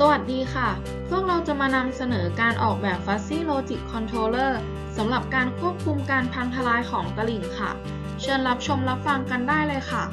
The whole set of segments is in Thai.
สวัสดีค่ะ พวกเราจะมานำเสนอการออกแบบ Fuzzy Logic Controller สำหรับการควบคุมการพังทลายของตลิ่งค่ะ เชิญรับชมรับฟังกันได้เลยค่ะ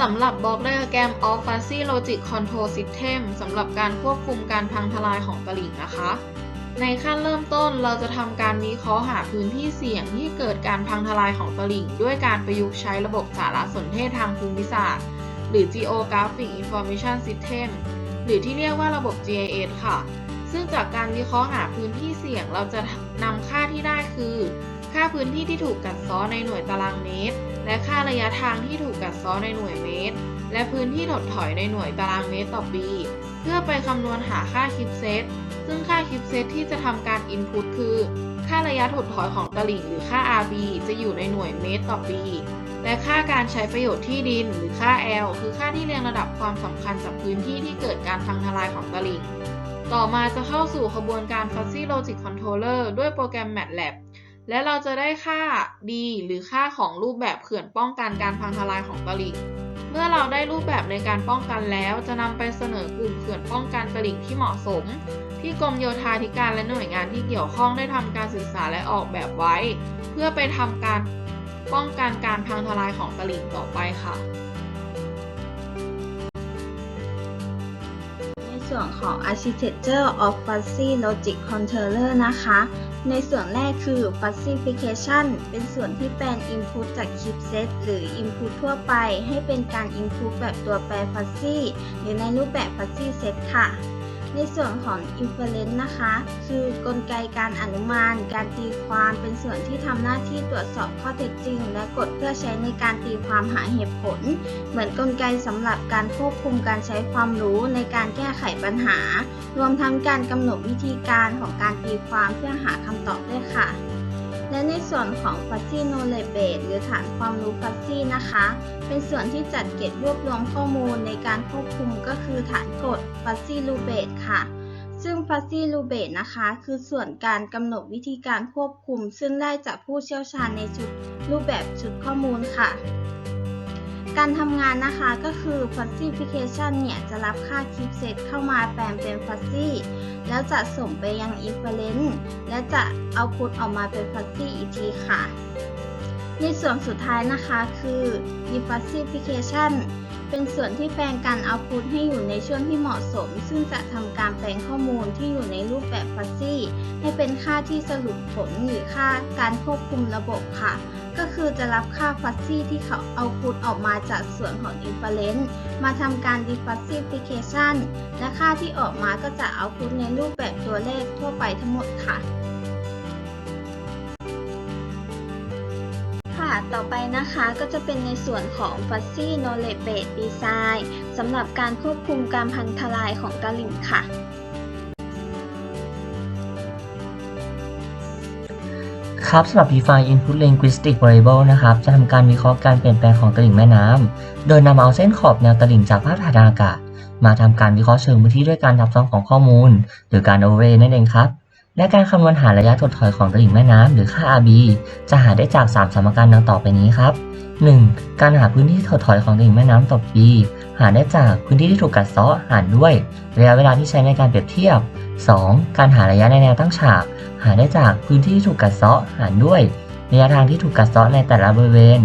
สำหรับบล็อกไดอะแกรม of Fuzzy Logic Control System สำหรับการควบคุมการพังทลายของตลิ่งนะคะ ในขั้นเริ่มต้นเราจะทำการวิเคราะห์หาพื้นที่เสี่ยงที่เกิดการพังทลายของตลิ่ง ด้วยการประยุกต์ใช้ระบบสารสนเทศทางภูมิศาสตร์ หรือ Geographic Information System หรือที่เรียกว่าระบบ GIS ค่ะ ซึ่งจากการวิเคราะห์หาพื้นที่เสี่ยงเราจะนำค่าที่ได้คือ ค่าพื้นที่ที่ถูกกัดเซ้อในหน่วยตารางเมตร และค่าระยะทางที่ถูกกัดเซ้อในหน่วยเมตร และพื้นที่ถดถอยในหน่วยตารางเมตรต่อปี เพื่อไปคำนวณหาค่าคิปเซตซึ่งค่าคิปเซตที่จะทำการ input คือ ค่าระยะถดถอยของตลิ่งหรือค่า RB จะอยู่ในหน่วยเมตรต่อปี และค่าการใช้ประโยชน์ที่ดินหรือค่า L คือค่าที่เรียงระดับความสำคัญจากพื้นที่ที่เกิดการพังทลายของตลิ่ง ต่อมาจะเข้าสู่ขบวนการ Fuzzy Logic Controller ด้วยโปรแกรม MATLAB และเราจะได้ค่า D หรือค่าของรูปแบบเขื่อนป้องกันการพังทลายของตลิ่ง เมื่อเราได้รูปแบบในการป้องกันแล้ว จะนำไปเสนอกลุ่มเขื่อนป้องกันตลิ่งที่เหมาะสม ที่กรมโยธาธิการและหน่วยงานที่เกี่ยวข้องได้ทำการศึกษาและออกแบบไว้ เพื่อไปทำการ ป้องกันการพังทลายของตลิ่งต่อไปค่ะ ในส่วนของ Architecture of Fuzzy Logic Controller นะคะ ในส่วนแรกคือ Fuzzification เป็นส่วนที่แปลง Input จาก Chipset หรือ Input ทั่วไป ให้เป็นการ Input แบบตัวแปร Fuzzy หรือในรูปแบบ Fuzzy Set ค่ะ ในส่วนของ Inference นะคะ คือกลไกการอนุมาน การตีความเป็นส่วนที่ทำหน้าที่ตรวจสอบข้อเท็จจริง และกฎเพื่อใช้ในการตีความหาเหตุผล เหมือนกลไกสำหรับการควบคุมการใช้ความรู้ในการแก้ไขปัญหา รวมทั้งการกำหนดวิธีการของการตีความเพื่อหาคำตอบด้วยค่ะ และในส่วนของ Fuzzy Knowledge Base หรือฐานความรู้ Fuzzy นะคะ เป็นส่วนที่จัดเก็บรวบรวมข้อมูลในการควบคุมก็คือฐานกฎ Fuzzy Rule Base ค่ะ ซึ่ง Fuzzy Rule Base นะคะ คือส่วนการกำหนดวิธีการควบคุม ซึ่งได้จากผู้เชี่ยวชาญในชุดรูปแบบชุดข้อมูลค่ะ การทำงานนะคะก็คือ Fuzzification เนี่ยจะรับค่าคลิปเซตเข้ามาแปลงเป็น Fuzzy แล้วจะส่งไปยัง Inference และจะเอาพุตออกมาเป็น Fuzzy อีกทีค่ะ ในส่วนสุดท้ายนะคะคือ Defuzzification เป็นส่วนที่แปลงการเอาพุตให้อยู่ในช่วงที่เหมาะสม ซึ่งจะทำการแปลงข้อมูลที่อยู่ในรูปแบบ Fuzzy ให้เป็นค่าที่สรุปผลหรือค่าการควบคุมระบบค่ะ ก็คือจะรับค่าฟัซซี่ที่เขาเอาพุตออกมาจากส่วนของ inference มาทำการ defuzzification และค่าที่ออกมาก็จะเอาพุตในรูปแบบตัวเลขทั่วไปทั้งหมดค่ะค่ะ ต่อไปนะคะก็จะเป็นในส่วนของ fuzzy knowledge base design สำหรับการควบคุมการพังทลายของตลิ่งค่ะ ครับสำหรับ Define Input Linguistic Variable นะครับจะทำการวิเคราะห์การเปลี่ยนแปลงของตลิ่งแม่น้ำ โดยนำเอาเส้นขอบแนวตลิ่งจากภาพถ่ายทางอากาศ มาทำการวิเคราะห์เชิงพื้นที่ด้วยการทับซ้อนของข้อมูล หรือการ overlay นั่นเองครับ และการคำนวณหาระยะถดถอยของตลิ่งแม่น้ำหรือค่า RB จะหาได้จาก 3 สมการดังต่อไปนี้ครับ 1. การหาพื้นที่ถดถอยของตลิ่งแม่น้ำต่อปี หาได้จากพื้นที่ที่ถูกกัดเซาะหารด้วยระยะเวลาที่ใช้ในการเปรียบเทียบ 2. การหาระยะในแนวตั้งฉาก หาได้จากพื้นที่ที่ถูกกัดเซาะหารด้วยระยะทางที่ถูกกัดเซาะในแต่ละบริเวณ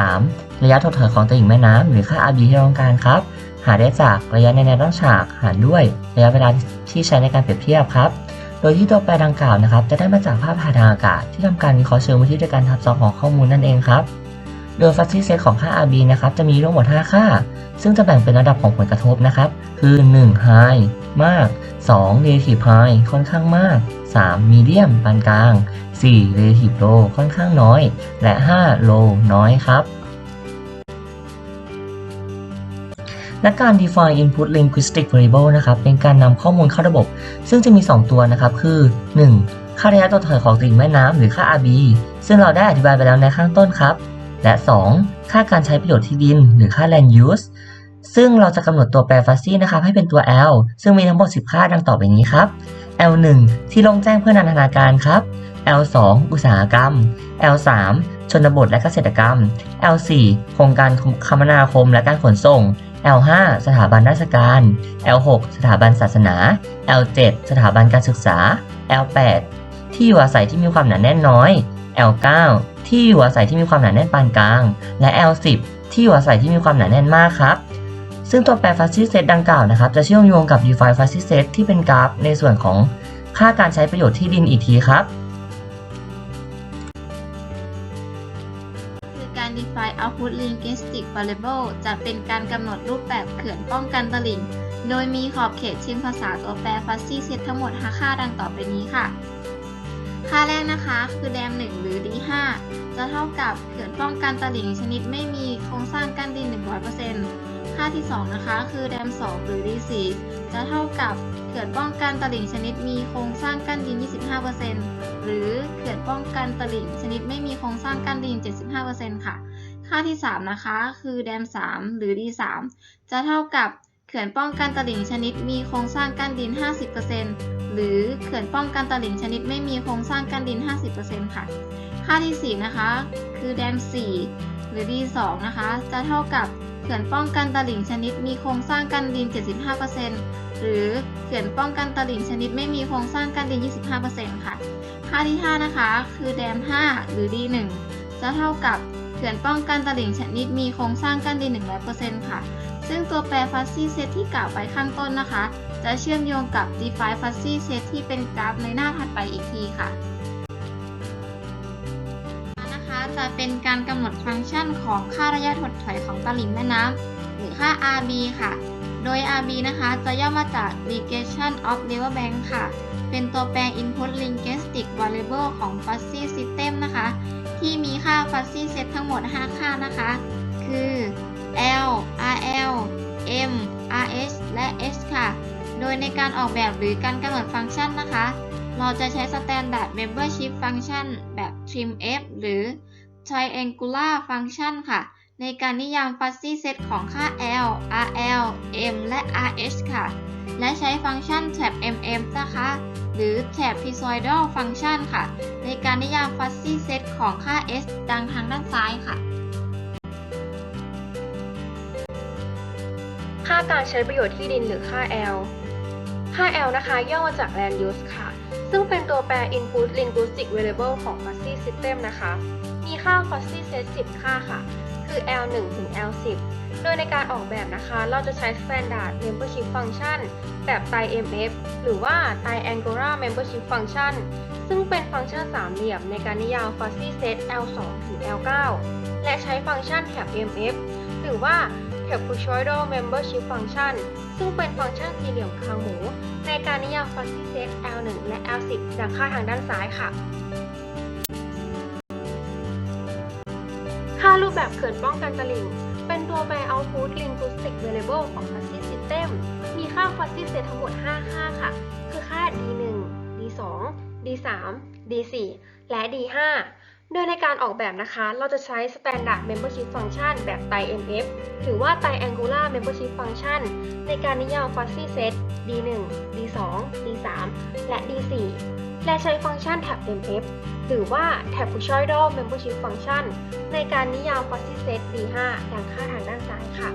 3. ระยะถดถอยของตลิ่งแม่น้ำหรือค่า RB ที่ต้องการครับ หาได้จากระยะในแนวตั้งฉากหารด้วยระยะเวลาที่ใช้ในการเปรียบเทียบครับ โดยที่ตัวแปรดังกล่าวนะครับ จะได้มาจากภาพถ่ายทางอากาศที่ทำการวิเคราะห์เชิงวิธีด้วยการทับซ้อนของข้อมูลนั่นเองครับ โดย Fuzzy Set ของค่า RB นะครับจะมีทั้งหมด 5 ค่า ซึ่งจะแบ่งเป็นระดับของผลกระทบนะครับ คือ 1 High มาก 2 Relative High ค่อนข้างมาก 3 Medium ปานกลาง 4 Relative Low ค่อนข้างน้อย และ 5 Low น้อยครับ และการ define input linguistic variable นะครับเป็นการนำข้อมูลเข้าระบบ ซึ่งจะมี 2 ตัวนะครับคือ 1. ค่าระยะตัวถอยของติ่งแม่น้ำหรือค่า RB ซึ่งเราได้อธิบายไปแล้วในข้างต้นครับ และ 2. ค่าการใช้ประโยชน์ที่ดิน หรือค่า land use ซึ่งเราจะกำหนดตัวแปร fuzzy นะครับให้เป็นตัว L ซึ่งมีทั้งหมด 10 ค่าดังต่อไปนี้ครับ L1 ที่ลงแจ้งเพื่อนันทนาการครับ L2 อุตสาหกรรม L3 ชนบทและเกษตรกรรม L4 โครงการคมนาคมและการขนส่ง L5 สถาบันราชการ L6 สถาบันศาสนา L7 สถาบันการศึกษา L8 ที่อยู่อาศัยที่มีความหนาแน่นน้อย L9 ที่อยู่อาศัยที่มีความหนาแน่นปานกลาง และ L10 ที่อยู่อาศัยที่มีความหนาแน่นมากครับ ซึ่งตัวแปรฟัซซี่เซตดังกล่าวนะครับ จะเชื่อมโยงกับ define fuzzy set ที่เป็นกราฟในส่วนของค่าการใช้ประโยชน์ที่ดินอีกทีครับ Mystic variable จะเป็นการกำหนดรูปแบบเขื่อนป้องกันตลิ่ง โดยมีขอบเขตเชิงภาษาตัวแปร fuzzy set ทั้งหมด 5 ค่าดังต่อไปนี้ค่ะ ค่าแรกนะคะ คือแดม 1 หรือ d5 จะเท่ากับเขื่อนป้องกันตลิ่งชนิดไม่มีโครงสร้างกั้นดิน 100%ค่าที่ 2 นะคะ คือแดม 2 หรือ d4 จะเท่ากับเขื่อนป้องกันตลิ่งชนิดมีโครงสร้างกั้นดิน 25%หรือเขื่อนป้องกันตลิ่งชนิดไม่มีโครงสร้างกั้นดิน 75%ค่ะ ค่าที่ 3 นะคะ คือแดม 3 หรือ d3 จะเท่ากับเขื่อนป้องกันตลิ่งชนิดมีโครงสร้างกั้นดิน 50%หรือเขื่อนป้องกันตลิ่งชนิดไม่มีโครงสร้างกั้นดิน 50%ค่ะ ค่าที่ 4 นะคะ คือแดม 4 หรือ d2 นะคะ จะเท่ากับเขื่อนป้องกันตลิ่งชนิดมีโครงสร้างกั้นดิน 75%หรือเขื่อนป้องกันตลิ่งชนิดไม่มีโครงสร้างกั้นดิน 25%ค่ะ ค่าที่ 5 นะคะ คือแดม 5 หรือ d1 จะเท่ากับ ขื่อนป้องกันตลิ่งชนิดมีโครงสร้างกั้นดิน 100%ค่ะ ซึ่งตัวแปร fuzzy set ที่กล่าวไปข้างต้นนะคะ จะเชื่อมโยงกับ define fuzzy set ที่เป็นกราฟในหน้าถัดไปอีกทีค่ะนะคะจะเป็นการกำหนดฟังก์ชันของค่าระยะถดถอยของตลิ่งแม่น้ำหรือค่า RB ค่ะ โดย RB นะคะจะย่อมาจาก Regression of River Bank ค่ะ เป็นตัวแปร Input Linguistic Variable ของ Fuzzy System นะคะ ที่มีค่าฟัซซี่เซตทั้งหมด 5 ค่านะคะ คือ L RL M RH และ S ค่ะ โดยในการออกแบบหรือการกำหนดฟังก์ชันนะคะ เราจะใช้ Standard Membership Function แบบ trimf หรือ Triangular Function ค่ะ ในการนิยาม Fuzzy Set ของค่า L RL M และ RH ค่ะ และใช้ฟังก์ชัน tab mm นะคะ หรือ tab pseudoidal function ค่ะ ในการนิยาม Fuzzy Set ของค่า S ดังทางด้านซ้ายค่ะ ค่าการใช้ประโยชน์ที่ดินหรือค่า L ค่า L นะคะ ย่อมาจาก Land Use ค่ะ ซึ่งเป็นตัวแปร Input Linguistic Variable ของ Fuzzy System นะคะ มีค่า Fuzzy Set 10 ค่าค่ะ คือ L1 ถึง L10 โดยในการออกแบบนะคะ เราจะใช้ Standard Membership Function แบบ TIMF หรือว่า Triangular Membership Function ซึ่งเป็นฟังก์ชันสามเหลี่ยมในการนิยาม Fuzzy Set L2 ถึง L9 และใช้ฟังก์ชัน tab MF หรือว่า Trapezoidal Membership Function ซึ่งเป็นฟังก์ชันสี่เหลี่ยมคางหมู ในการนิยาม Fuzzy Set L1 และ L10 ดังค่าทางด้านซ้ายค่ะ เขื่อนป้องกันตลิ่ง เป็นตัวแปร Output Linguistic Variable ของ Fuzzy System มีค่า Fuzzy Set ทั้งหมด 5 ค่าค่ะ คือค่า D1 D2 D3 D4 และ D5 โดยในการออกแบบนะคะ เราจะใช้ Standard Membership Function แบบ TIMF หรือว่า Triangular Membership Function ในการนิยาม Fuzzy Set D1 D2 D3 และ D4 และใช้ฟังก์ชัน tab mf หรือว่า trapezoidal membership function ในการนิยาม fuzzy set D5 ดังค่าทางด้านซ้ายค่ะ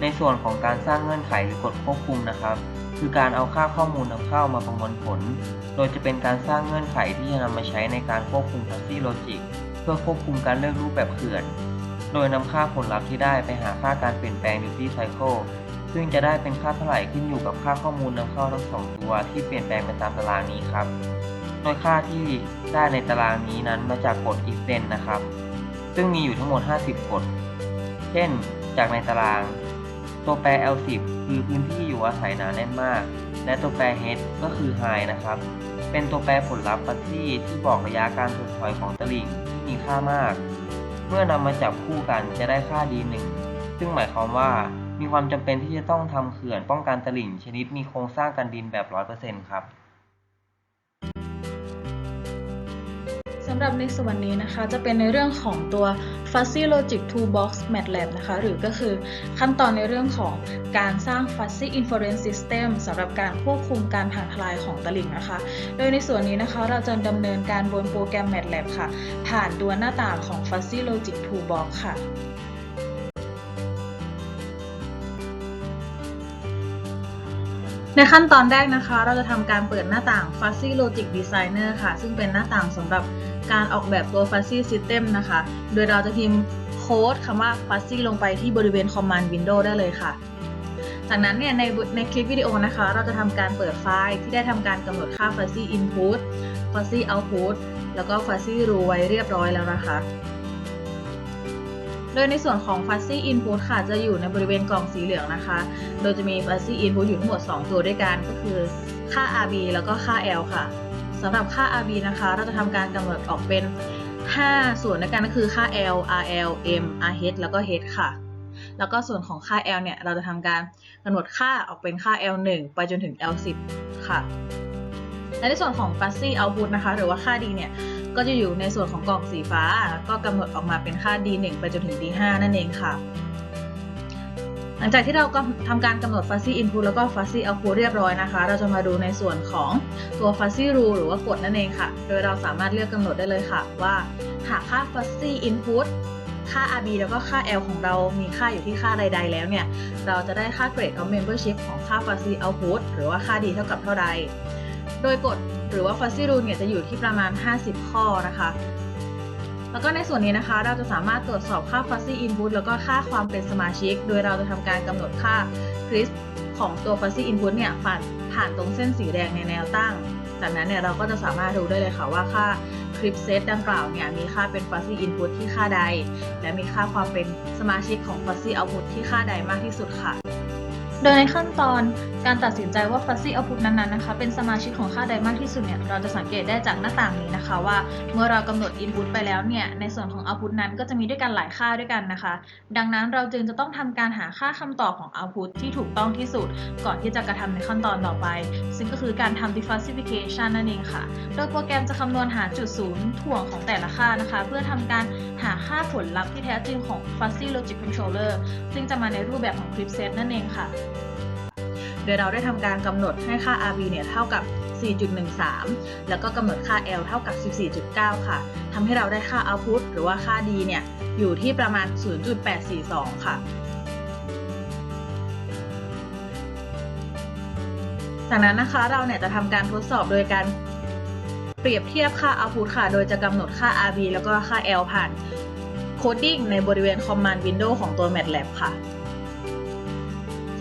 ในส่วนของการสร้างเงื่อนไขหรือกฎควบคุมนะครับ คือการเอาค่าข้อมูลนำเข้ามาประมวลผล โดยจะเป็นการสร้างเงื่อนไขที่จะนำมาใช้ในการควบคุม fuzzy logic เพื่อควบคุมการเลือกรูปแบบเขื่อน โดยนำค่าผลลัพธ์ที่ได้ไปหาค่าการเปลี่ยนแปลง duty cycle ซึ่งจะได้เป็นค่าเท่าไหร่ขึ้นอยู่กับค่าข้อมูลนำเข้าทั้งสองตัวที่เปลี่ยนแปลงไปตามตารางนี้ครับ โดยค่าที่ได้ในตารางนี้นั้นมาจากกฎ if then นะครับ ซึ่งมีอยู่ทั้งหมด 50 กฎ เช่น จากในตาราง ตัวแปร L10 คือพื้นที่อยู่อาศัยหนาแน่นมาก และตัวแปร H ก็คือ high นะครับ เป็นตัวแปรผลลัพธ์ฟัซซี่ที่บอกระยะการถดถอยของตลิ่งที่มีค่ามาก เมื่อนำมาจับคู่กันจะได้ค่า D1 ซึ่งหมายความว่า มีความจำเป็นที่จะต้องทำเขื่อนป้องกันตลิ่งชนิดมีโครงสร้างกันดินแบบ 100%ครับ สำหรับในส่วนนี้นะคะ จะเป็นในเรื่องของตัว Fuzzy Logic Toolbox MATLAB นะคะ หรือก็คือขั้นตอนในเรื่องของการสร้าง Fuzzy Inference System สำหรับการควบคุมการพังทลายของตลิ่งนะคะ โดยในส่วนนี้นะคะเราจะดำเนินการบนโปรแกรม MATLAB ค่ะ ผ่านตัวหน้าต่างของ Fuzzy Logic Toolbox ค่ะ ในขั้นตอนแรกนะคะ เราจะทำการเปิดหน้าต่าง Fuzzy Logic Designer ค่ะ ซึ่งเป็นหน้าต่างสำหรับการออกแบบตัว Fuzzy System นะคะ โดยเราจะพิมพ์โค้ดคำว่า Fuzzy ลงไปที่บริเวณ Command Window ได้เลยค่ะ จากนั้นเนี่ยในในคลิปวิดีโอนะคะ เราจะทำการเปิดไฟล์ที่ได้ทำการกำหนดค่า Fuzzy Input Fuzzy Output แล้วก็ Fuzzy Rule ไว้เรียบร้อยแล้วนะคะ โดยในส่วนของ Fuzzy Input ค่ะ จะอยู่ในบริเวณกล่องสีเหลืองนะคะ โดยจะมี Fuzzy Input อยู่ทั้งหมด 2 ตัวด้วยกันก็คือค่า RB แล้วก็ค่า L ค่ะสำหรับค่า RB นะคะ เราจะทำการกำหนดออกเป็น 5 ส่วนด้วยกันก็คือค่า L RL M RH แล้วก็ H ค่ะ แล้วก็ส่วนของค่า L เนี่ย เราจะทำการกำหนดค่าออกเป็นค่า L1 ไปจนถึง L10 ค่ะและในส่วนของ Fuzzy Output นะคะ หรือว่าค่า D เนี่ย ก็จะอยู่ในส่วนของกล่องสีฟ้า ก็กำหนดออกมาเป็นค่า D1 ไปจนถึง D5 นั่นเองค่ะ หลังจากที่เราทำการกำหนด Fuzzy Input แล้วก็ Fuzzy Output เรียบร้อยนะคะ เราจะมาดูในส่วนของตัว Fuzzy Rule หรือว่ากฎนั่นเองค่ะ โดยเราสามารถเลือกกำหนดได้เลยค่ะ ว่าหากค่า Fuzzy Input ค่า RB แล้วก็ค่า L ของเรามีค่าอยู่ที่ค่าใด ๆ แล้วเนี่ย เราจะได้ค่า Grade of Membership ของค่า Fuzzy Output หรือว่าค่า D เท่ากับเท่าใด โดยกฎ หรือว่า Fuzzy Rule เนี่ยจะอยู่ที่ประมาณ 50 ข้อนะคะ แล้วก็ในส่วนนี้นะคะ เราจะสามารถตรวจสอบค่า Fuzzy Input แล้วก็ค่าความเป็นสมาชิก โดยเราจะทำการกำหนดค่า CRISP ของตัว Fuzzy Input เนี่ยผ่านผ่านตรงเส้นสีแดงในแนวตั้ง จากนั้นเนี่ยเราก็จะสามารถดูได้เลยค่ะว่าค่า Clip Set ดังกล่าวเนี่ยมีค่าเป็น Fuzzy Input ที่ค่าใด และมีค่าความเป็นสมาชิกของ Fuzzy Output ที่ค่าใดมากที่สุดค่ะ โดยในขั้นตอนการตัดสินใจว่า Fuzzy Output นั้นๆนะคะ เป็นสมาชิกของค่าใดมากที่สุดเนี่ยเราจะสังเกตได้จากหน้าต่างนี้นะคะว่าเมื่อเรากำหนด Input ไปแล้วเนี่ยในส่วนของ Output นั้นก็จะมีด้วยกันหลายค่าด้วยกันนะคะ ดังนั้นเราจึงจะต้องทำการหาค่าคำตอบของ Output ที่ถูกต้องที่สุด ก่อนที่จะกระทำในขั้นตอนต่อไป ซึ่งก็คือการทำ Declassification นั่นเองค่ะ โดยโปรแกรมจะคำนวณหาจุดศูนย์ถ่วงของแต่ละค่านะคะ เพื่อทำการหาค่าผลลัพธ์ที่แท้จริงของ Fuzzy Logic Controller ซึ่งจะมาในรูปแบบของ Clip Set นั่นเองค่ะโดยเราได้ทำการกำหนดให้ค่า RB เนี่ยเท่ากับ 4.13 แล้วก็กำหนดค่า L เท่ากับ 14.9 ค่ะทำให้เราได้ค่า Output หรือว่าค่า D เนี่ยอยู่ที่ประมาณ 0.842 ค่ะจากนั้นนะคะเราเนี่ยจะทำการทดสอบโดยการเปรียบเทียบค่า Output ค่ะ โดยจะกำหนดค่า RB แล้วก็ค่า L ผ่าน Coding ในบริเวณ Command Window ของตัว MATLAB ค่ะ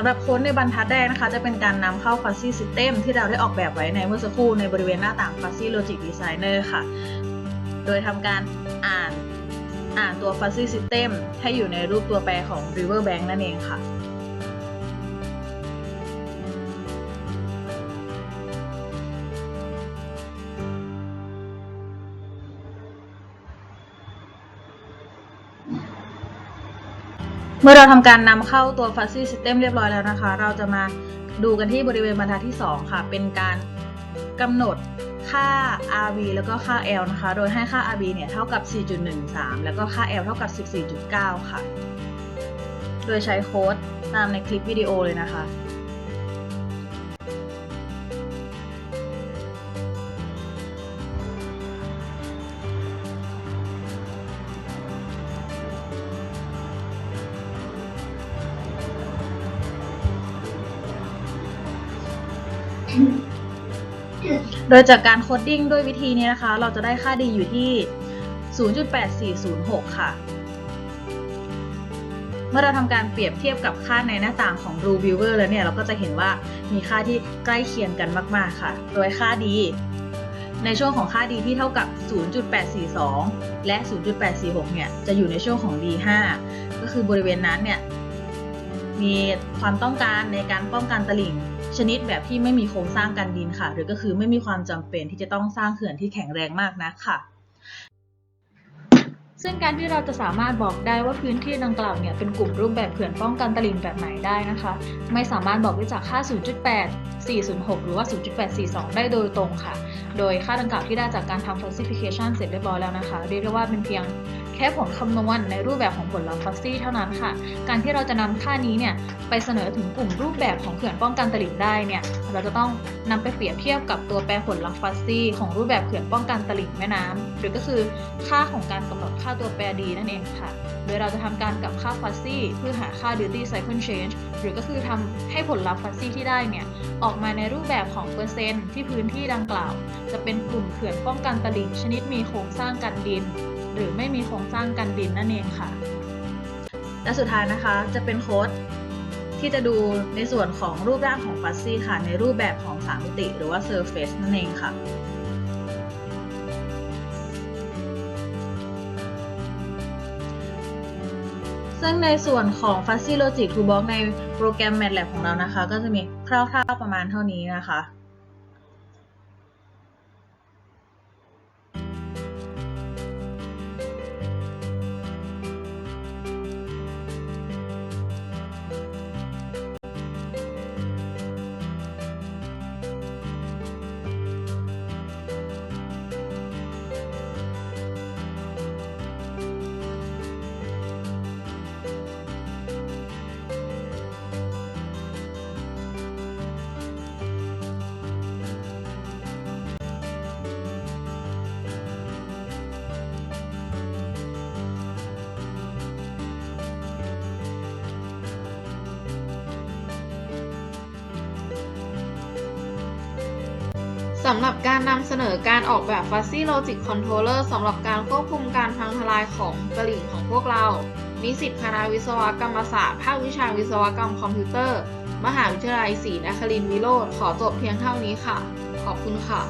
ำหรับโค้ดในบรรทัดแรกนะคะ จะเป็นการนำเข้า Fuzzy System ที่เราได้ออกแบบไว้ในเมื่อสักครู่ในบริเวณหน้าต่าง Fuzzy Logic Designer ค่ะ โดยทำการอ่านอ่านตัว Fuzzy System ให้อยู่ในรูปตัวแปรของ Riverbank นั่นเองค่ะ เมื่อเราทำการนำเข้าตัว Fuzzy System เรียบร้อยแล้วนะคะ เราจะมาดูกันที่บริเวณบรรทัดที่ 2 ค่ะ เป็นการกำหนดค่า RB แล้วก็ค่า L นะคะ โดยให้ค่า RB เนี่ยเท่ากับ 4.13 แล้วก็ค่า L เท่ากับ 14.9 ค่ะ โดยใช้โค้ดตามในคลิปวิดีโอเลยนะคะ โดยจากการโคดดิ้งด้วยวิธีนี้นะคะ เราจะได้ค่าดีอยู่ที่ 0.8406 ค่ะ เมื่อเราทำการเปรียบเทียบกับค่าในหน้าต่างของ Rule Viewer แล้วเนี่ย เราก็จะเห็นว่ามีค่าที่ใกล้เคียงกันมาก ๆ ค่ะ โดยค่าดีในช่วงของค่าดีที่เท่ากับ 0.842 และ 0.846 เนี่ย จะอยู่ในช่วงของ D5 ก็คือบริเวณนั้นเนี่ย มีความต้องการในการป้องกันตลิ่ง ชนิดแบบที่ไม่มีโครงสร้างกันดินค่ะ หรือก็คือไม่มีความจำเป็นที่จะต้องสร้างเขื่อนที่แข็งแรงมากนักค่ะ ซึ่งการที่เราจะสามารถบอกได้ว่าพื้นที่ดังกล่าวเนี่ยเป็นกลุ่มรูปแบบเขื่อนป้องกันตลิ่งแบบไหนได้นะคะ ไม่สามารถบอกได้จากค่า 0.8 406 หรือว่า 0.842 ได้โดยตรงค่ะ โดยค่าดังกล่าวที่ได้จากการทำ falsification เสร็จเรียบร้อยแล้วนะคะ เรียกได้ว่าเป็นเพียงแค่ผลคำนวณในรูปแบบของผลลัพธ์ฟัซซี่เท่านั้นค่ะ การที่เราจะนำค่านี้เนี่ยไปเสนอถึงกลุ่มรูปแบบของเขื่อนป้องกันตลิ่งได้เนี่ยเราจะต้องนำไปเปรียบเทียบกับตัวแปรผลลัพธ์ฟัซซี่ของรูปแบบเขื่อนป้องกันตลิ่งแม่น้ำหรือก็คือค่าของการกำหนดค่าาตัวแปรดีนั่นเองค่ะ โดยเราจะทำการกลับค่าฟัซซี่เพื่อหาค่า duty cycle change หรือก็คือทำให้ผลลัพธ์ฟัซซี่ที่ได้เนี่ย ออกมาในรูปแบบของเปอร์เซ็นต์ที่พื้นที่ดังกล่าว จะเป็นกลุ่มเขื่อนป้องกันตลิ่งชนิดมีโครงสร้างกันดิน หรือไม่มีโครงสร้างกันดินนั่นเองค่ะ และสุดท้ายนะคะจะเป็นโค้ดที่จะดูในส่วนของรูปร่างของฟัซซี่ค่ะ ในรูปแบบของสามมิติ หรือว่า surface นั่นเองค่ะ ซึ่งในส่วนของ Fuzzy Logic Toolbox ในโปรแกรม MATLAB ของเรานะคะ ก็จะมีคร่าวๆประมาณเท่านี้นะคะ สำหรับการนำเสนอการออกแบบ Fuzzy Logic Controller สำหรับการควบคุมการพังทลายของกระหลิ่งของพวกเรา นิสิตคณะวิศวกรรมศาสตร์ ภาควิชาวิศวกรรมคอมพิวเตอร์ มหาวิทยาลัยศรีนครินทร์วิโรธขอจบเพียงเท่านี้ค่ะ ขอบคุณค่ะ